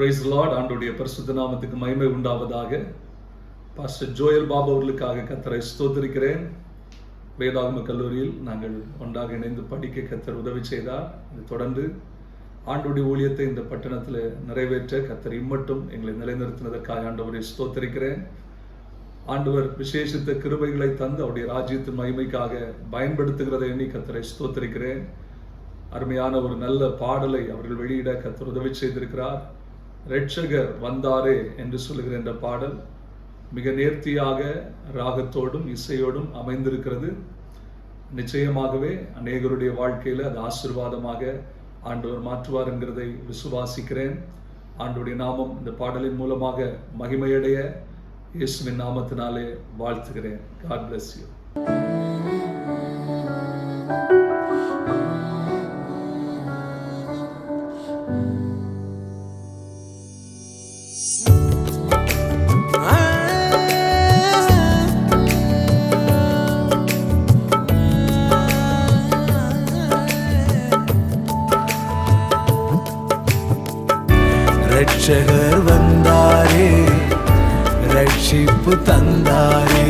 Price Lord ஆண்டுடைய பரிசுத்த நாமத்துக்கு மகிமை உண்டாவதாக. பாஸ்டர் ஜோயல் பாபா அவர்களுக்காக கத்தரை ஸ்தோத்திருக்கிறேன். வேதாகம கல்லூரியில் நாங்கள் ஒன்றாக இணைந்து படிக்க கத்தர் உதவி செய்தார். அதை தொடர்ந்து ஆண்டுடைய ஊழியத்தை இந்த பட்டணத்தில் நிறைவேற்ற கத்தர் இம்மட்டும் எங்களை நிலைநிறுத்தினதற்காக ஆண்டவரை ஸ்தோத்திருக்கிறேன். ஆண்டவர் விசேஷித்த கிருபைகளை தந்து அவருடைய ராஜ்யத்தின் மகிமைக்காக பயன்படுத்துகிறதை எண்ணி கத்தரை ஸ்தோத்திருக்கிறேன். அருமையான ஒரு நல்ல பாடலை அவர்கள் வெளியிட கத்தர் உதவி செய்திருக்கிறார். ரட்சகர் வந்தாரே என்று சொல்லுகிற இந்த பாடல் மிக நேர்த்தியாக ராகத்தோடும் இசையோடும் அமைந்திருக்கிறது. நிச்சயமாகவே அநேகருடைய வாழ்க்கையில் அது ஆசீர்வாதமாக ஆண்டவர் மாற்றுவார் என்கிறதை விசுவாசிக்கிறேன். ஆண்டுடைய நாமம் இந்த பாடலின் மூலமாக மகிமையடைய இயேசுவின் நாமத்தினாலே வாழ்த்துகிறேன். காட் பிளஸ் யூ ரட்சகர் வந்தாரே ரட்சிப்பு தந்தாரே.